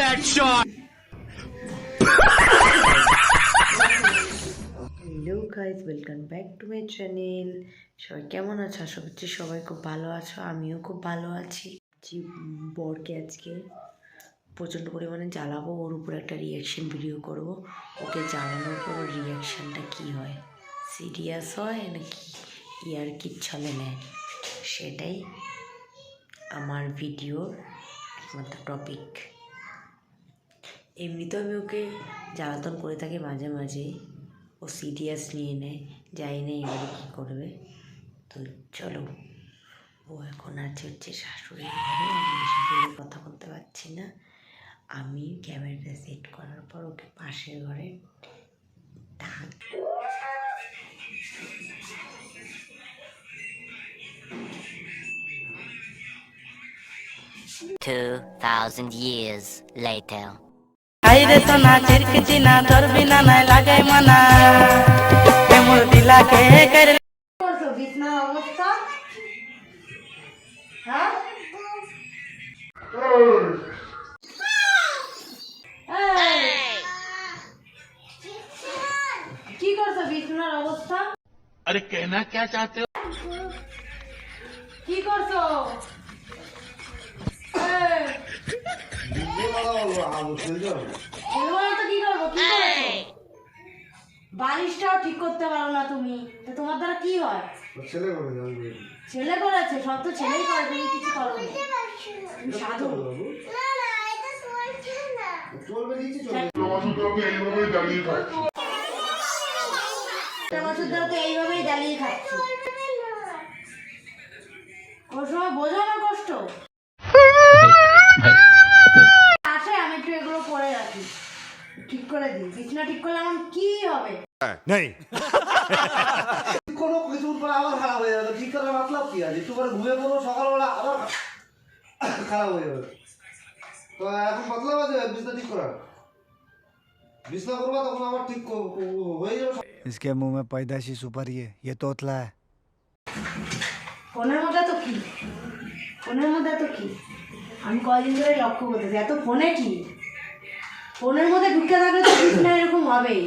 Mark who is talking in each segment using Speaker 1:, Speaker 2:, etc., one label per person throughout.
Speaker 1: that shot!
Speaker 2: Hello guys welcome back to my channel সবাই কেমন আছো? আশা করছি সবাই খুব ভালো আছো, আমিও খুব ভালো আছি। জি, বরকে আজকে প্রচণ্ড পরিমাণে জ্বালাবো, ওর উপর একটা রিয়াকশন ভিডিও করব। ওকে জ্বালানোর পর রিয়াকশানটা কী হয়? সিরিয়াস হয় নাকি ইয়ার কি ছলে নেয়? সেটাই আমার ভিডিওর একমাত্র টপিক এমনিতেও আমি ওকে জ্বালাতন করে থাকি মাঝে মাঝে ও সিরিয়াস নিয়ে নেয়, যাই না এবারে কী করবে? তো চলো, ও এখন আছে হচ্ছে শাশুড়ির ঘরে, আমি বেশি জোরে কথা বলতে পারছি না। আমি ক্যামেরাটা সেট করার পর ওকে পাশের ঘরে
Speaker 3: Two thousand years later.
Speaker 4: काई रे सोना चिरकती ना तोर
Speaker 2: बिना ना लागे मना ए मोर दिला के कर
Speaker 1: अरे कहना क्या चाहते हो?
Speaker 2: की कर सो বালিশটাও ঠিক করতে পারো না তুমি তো তোমার দ্বারা কি হয় ছেলে করেছে সব তো ছেলেই করে তুমি কিছু করো তুমি সাধু বছর ধরে তো এইভাবেই দাঁড়িয়ে খাচ্ছ ওর সময় বোঝো না কষ্ট। রাখি ঠিক করে দিই বিছনা ঠিক করলে আমার কি হবে
Speaker 5: কোনো কিছুর পরে আবার খারাপ হয়ে যাবে ঠিক করার মতলব কি আছে একটু পরে ঘুমিয়ে পড়বো সকালবেলা আবার খারাপ হয়ে যাবে তো এখন মতলব আছে বিছনা ঠিক করার বিছনা করবা তখন আবার ঠিক ক- ক- হয়ে যাবে
Speaker 6: इसके मुंह में पैदाशी सुपारी है ये तोतला है
Speaker 2: ফোনের মধ্যে তো কি ফোনের মধ্যে তো কি আমি কয়দিন ধরে লক্ষ্য করতেছি এত ফোনে কি ফোনের মধ্যে ঢুকে থাকলে তো বিছনা এরকম হবেই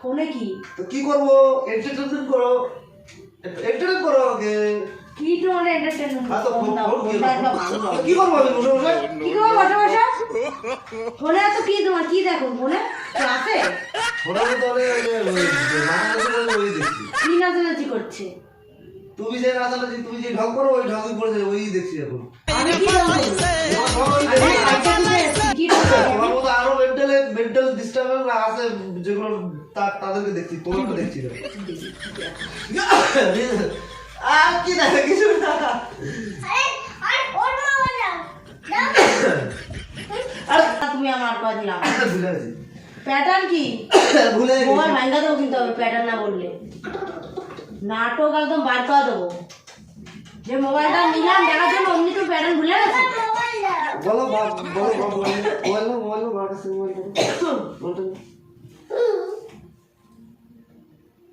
Speaker 2: ফোনে কি
Speaker 5: তো কি করব এন্টারটেনমেন্ট করো এন্টারটেন করো ওকে
Speaker 2: কি তো মানে এন্টারটেনমেন্ট
Speaker 5: হ্যাঁ তো ফোন কি করব আমি বসে বসে
Speaker 2: কি করব বসে বসে ফোনে এত কি তোমার কি দেখো ফোনে আছে
Speaker 5: ফোনে তো করে দেখছি
Speaker 2: কি নাচানাচি করছে
Speaker 5: তুমি যে নাচানাচি তুমি যে ঢং করো ওই পড়ে যায় ওই দেখছি এখন। তোমার? তোমার আরও মেন্টাল মেন্টাল ডিস্টার্বেন্স আছে যেগুলো তাদেরকে দেখছি তোমাকে দেখছি। আর কি দেখে কিছু না।
Speaker 2: তুমি আমার কয় দিলাম
Speaker 5: ভুলে
Speaker 2: প্যাটার্ন কি?
Speaker 5: ভুলে গেছি।
Speaker 2: মোবাইল ভাঙ্গা দেবো কিন্তু হবে প্যাটার্ন না বললে। নাটক একদম বার করে দেবো যে মোবাইলটা নিলাম দেখার জন্য অমনি তো প্যাটার্ন ভুলে গেছে
Speaker 5: বলো বলো বা- মোবাইল মোবাইল নাও, মোবাইল নাও, বাবার কাছে মোবাইল নাও। মোবাইলটা নাও।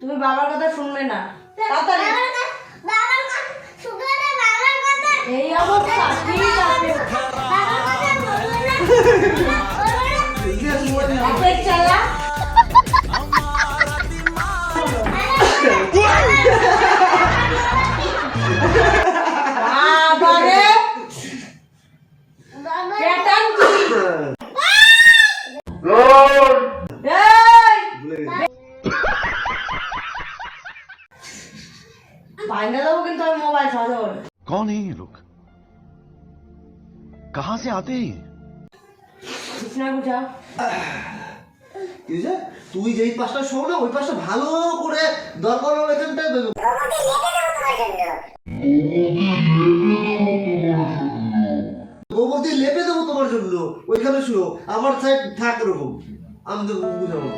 Speaker 2: তুমি বাবার কথা শুনবে না তাড়াতাড়ি এই অবস্থা ঠিক আছে ভাঙ্গা দেবো কিন্তু আমি মোবাইল সদর
Speaker 7: कौन है ये लोग कहां से आते हैं ये?
Speaker 2: বিছনা গুছাও
Speaker 5: কি হয়েছে? তুই যেই পাশটা শো না ওই পাশটা ভালো করে দরকার হলো এখানটায় দেবে গোবর দিয়ে লেপে দেবো তোমার জন্য ওইখানে শুও আমার সাইড থাক এরকম আমি তো বুঝাবো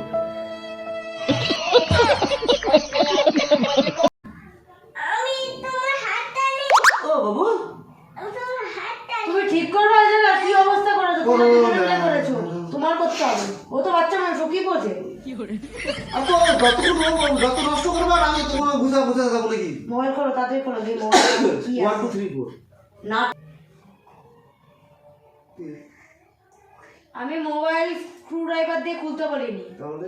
Speaker 2: অবস্থা করেছ তোমার
Speaker 5: করো
Speaker 2: কি
Speaker 5: না।
Speaker 2: করেছ তোমার করতে হবে। ও তো বাচ্চা মানুষ ও কি বোঝে
Speaker 5: আমি তো যতক্ষণ যত নষ্ট করবে আর আমি তোমার বুঝা বুঝা যাব নাকি?
Speaker 2: মোবাইল করো তাড়াতাড়ি করো যে
Speaker 5: ওয়ান টু থ্রি ফোর
Speaker 2: না। আমি মোবাইল স্ক্রু ড্রাইভার দিয়ে খুলতে বলিনি।
Speaker 5: তাহলে?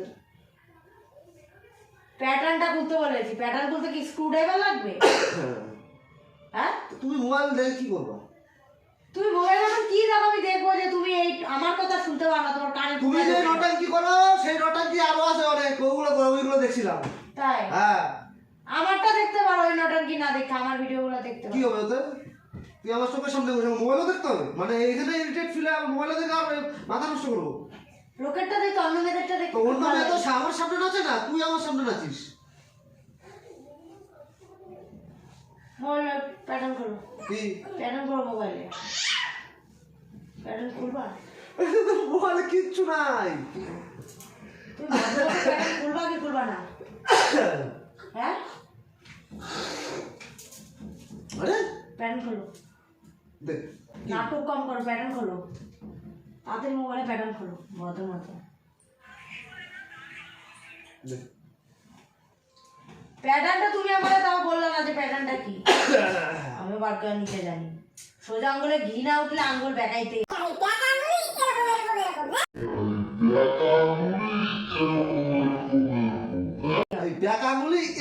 Speaker 2: প্যাটার্নটা খুলতে বলেছি। প্যাটার্ন খুলতে কি স্ক্রু ড্রাইভার লাগবে? হ্যাঁ।
Speaker 5: তুমি মোবাইল দেখে কি করবা?
Speaker 2: তুমি মোবাইল এখন কি দেখো আমি দেখব যে তুমি এই আমার কথা শুনতে পারো না তোমার কানে
Speaker 5: তুমি যে। নটাঙ্কি করো? সেই নটাঙ্কি আরও আছে অনেক ওগুলো ওইগুলো দেখছিলাম।
Speaker 2: তাই?
Speaker 5: হ্যাঁ।
Speaker 2: আমারটা দেখতে পারো ওই নটাঙ্কি না দেখে আমার ভিডিওগুলো দেখতে
Speaker 5: কি হবে ওতে? তুই আমার চোখের সামনে বসে মোবাইলও দেখতে হবে? মানে এখানে ইরিটেট ফিলে মোবাইলে দেখে আর মাথা নষ্ট করব।
Speaker 2: লোকেরটা দেখতে অন্য মেয়েদেরটা দেখতে
Speaker 5: তো অন্য মেয়ে তো। আমার সামনে নাচে না তুই আমার সামনে নাচিস।
Speaker 2: মোবাইল প্যাটার্ন খোলো
Speaker 5: কি?
Speaker 2: প্যাটার্ন করো মোবাইলে প্যাটার্ন খুলবা
Speaker 5: মোবাইলে কিচ্ছু নাই।
Speaker 2: খুলবা কি খুলবা না? হ্যাঁ?
Speaker 5: আরে?
Speaker 2: প্যাটার্ন খোলো
Speaker 5: দেখ
Speaker 2: নাটক কম করো প্যাটার্ন খোলো তাড়াতাড়ি মোবাইলে প্যাটার্ন খোলো ভদ্র মতো।
Speaker 5: দেখ।
Speaker 2: প্যাটার্নটা তুমি আমাকে তাও বললে না যে প্যাটার্নটা কি? আমি বার নিতে জানি। সোজা আঙ্গুলে ঘি না উঠলে আঙ্গুল বেকাইতে।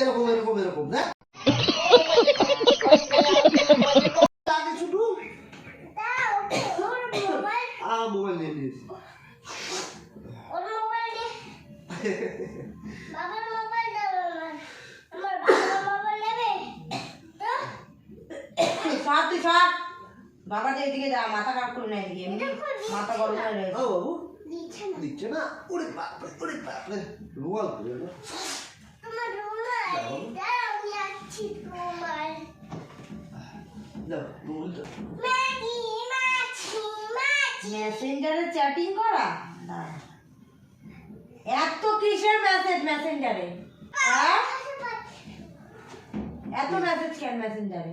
Speaker 5: এরকম এরকম এরকম দেখ আগে শুধু আ মোবাইল নিয়ে নিয়েছি
Speaker 2: সর তুই সর বাবা যে এদিকে যা মাথা খারাপ করে না এদিকে এমনি মাথা গরম হয়ে রয়েছে।
Speaker 5: ও বাবু দিচ্ছে না? ওরে বাপরে ওরে বাপরে। রুয়াল করে গেল। যাও রুয়াল যাও।
Speaker 2: মেসেঞ্জারে চ্যাটিং করা? এত কিসের মেসেজ মেসেঞ্জারে এত মেসেজ কেন মেসেঞ্জারে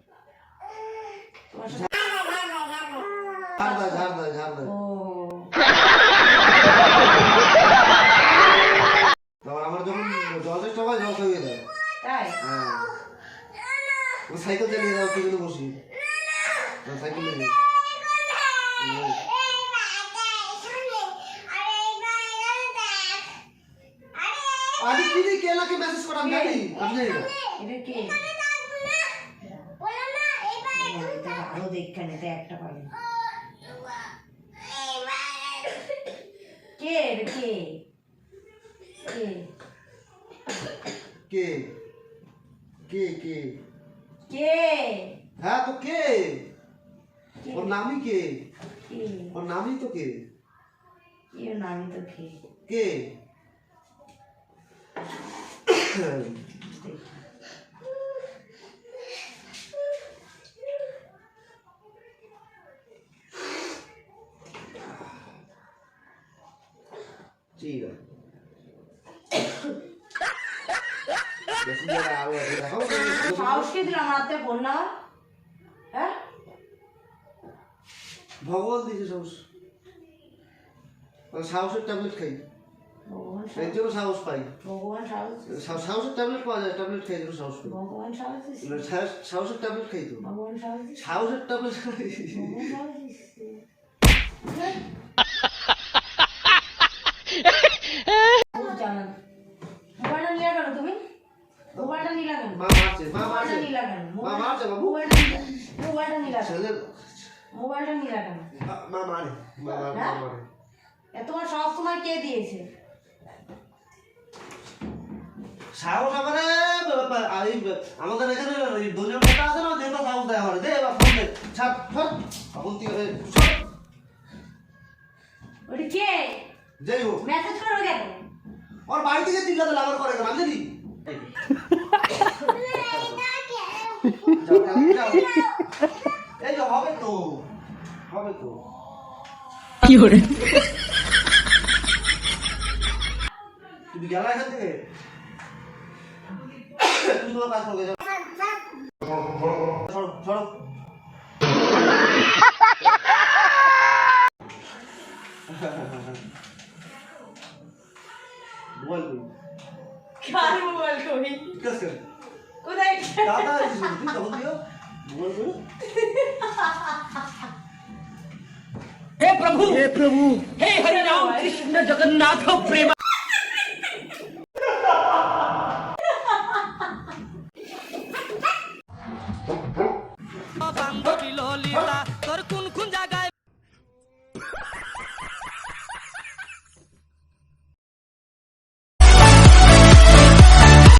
Speaker 5: দেয়
Speaker 2: তাই
Speaker 5: হ্যাঁ বসি সাইকেল কি কেলাকে মেসেজ করাম জানি আমি জানি না
Speaker 2: এটা কে দেখখানে একটা পাবে কে কে কে
Speaker 5: কে কে কে
Speaker 2: কে
Speaker 5: হ্যাঁ তো কে ওর নামই কে
Speaker 2: কে
Speaker 5: ওর নামই তো কে
Speaker 2: কে নামি তো কে
Speaker 5: কে
Speaker 2: দেখি।
Speaker 5: ঠিক আছে মেসেঞ্জারে আরও আছে দেখাও
Speaker 2: সাহস কে দিল আমার হাতে ফোন না হ্যাঁ
Speaker 5: ভগবান দিয়েছে সাহস সাহসের ট্যাবলেট খাই এর জন্য সাহস পাই
Speaker 2: ভগবান সাহস
Speaker 5: সাহসের ট্যাবলেট পাওয়া যায় ট্যাবলেট খাই জন্য সাহস পাই
Speaker 2: ভগবান সাহস দিছে।
Speaker 5: সাহস- সাহসের ট্যাবলেট খাই তো
Speaker 2: ভগবান সাহস
Speaker 5: সাহসের ট্যাবলেট
Speaker 2: জ্বালান। মোবাইলটা নিলা কেন তুমি? মোবাইলটা নিলা কেন
Speaker 5: মা মারছে মা মারছে।
Speaker 2: নিলা কেন
Speaker 5: মা মারছে বাবু।
Speaker 2: মোবাইলটা নিলা- কেন মোবাইলটা নিলা কেন
Speaker 5: মা- মা মারে মা মারে মা
Speaker 2: হ্যাঁ? তোমার সব সময় কে দিয়েছে?
Speaker 5: সাহস আমারে আমাদের এখানে দুজন নেতা আছে না নেতা সাহস দেয় আমারে দে এবার ফোন দে। ছাড়
Speaker 2: ওটা কে?
Speaker 5: যাই হোক।
Speaker 2: মেসেজ করো কেন?
Speaker 5: ওর বাড়ি থেকে চিল্লাতে লাগার করে কেন আমি। এই যে হবে তো হবে তো। তুমি গেলা এখান থেকে? তুমি তোমার কাজ করবে সরো সরো। মোবাইল कस
Speaker 2: कर दादा जी
Speaker 5: दियो बोल
Speaker 2: बोल
Speaker 5: हे प्रभु हे प्रभु हे हरि राम
Speaker 4: कृष्ण जगन्नाथ प्रेम